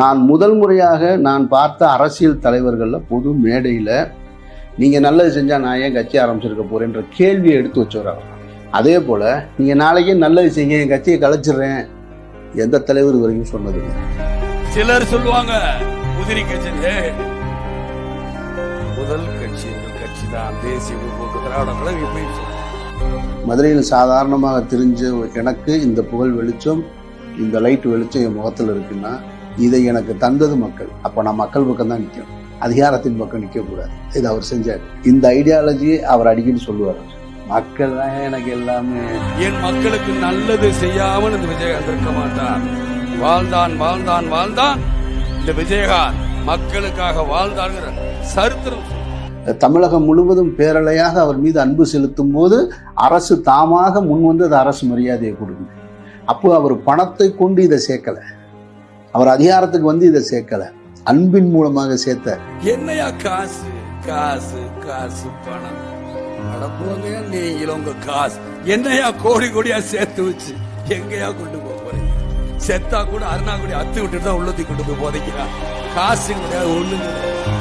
நான் முதல் முறையாக நான் பார்த்த அரசியல் தலைவர்கள்ல பொது மேடையில நீங்க நல்லது செஞ்சா நான் ஏன் கட்சி ஆரம்பிச்சிருக்க போறேன்ற கேள்வியை எடுத்து வச்சவர் அவர். அதே போல நீங்க நாளைக்கே நல்லது செய்ய என் கட்சியை கலைச்சிடுறேன். எந்த தலைவர் வரைக்கும் சொன்னது. சிலர் சொல்லுவாங்க உதிரி கட்சி முதல் கட்சி எங்கள் கட்சி தான். தேசிய முற்போக்கு திராவிட கழகம். மதுரையில் சாதாரணமாக தெரிஞ்ச எனக்கு இந்த புகழ் வெளிச்சம் இந்த லைட் வெளிச்சம் என் முகத்தில் இருக்குன்னா இதை எனக்கு தந்தது மக்கள். அப்போ நான் மக்கள் பக்கம் தான் நிற்கும் அதிகாரத்தின் பக்கம் நிற்கக்கூடாது. இது அவர் செஞ்சார். இந்த ஐடியாலஜி அவர் அடிக்கடி சொல்லுவார். மக்கள் தான் எனக்கு எல்லாமே. என் மக்களுக்கு நல்லது செய்யாமல் இந்த விஜயகாந்த் இருக்க மாட்டான் வாழ்ந்தான் வாழ்ந்தான் வாழ்ந்தான். இந்த விஜயகாந்த் மக்களுக்காக வாழ்ந்தாங்கிற சரித்திரம். தமிழகம் முழுவதும் பேரலையாக அவர் மீது அன்பு செலுத்தும் போது அரசு தாமாக முன்வந்து அது அரசு மரியாதையை கொடுக்குது. அப்போ அவர் பணத்தை கொண்டு இதை சேர்க்கல. அவர் அதிகாரத்துக்கு வந்து இதை சேர்க்கல. அன்பின் மூலமாக சேர்த்த. என்னையா காசு காசு காசு பணம். நீ நீங்களும் உங்க காசு. என்னையா கோடி கோடியா சேர்த்து வச்சு எங்கயா கொண்டு போக போறீங்க? செத்தா கூட அருணாக்குடி அத்து விட்டுட்டு தான் உள்ளத்தி கொண்டு போய் போதைக்கிறா காசு கிடையாது ஒண்ணும் கிடையாது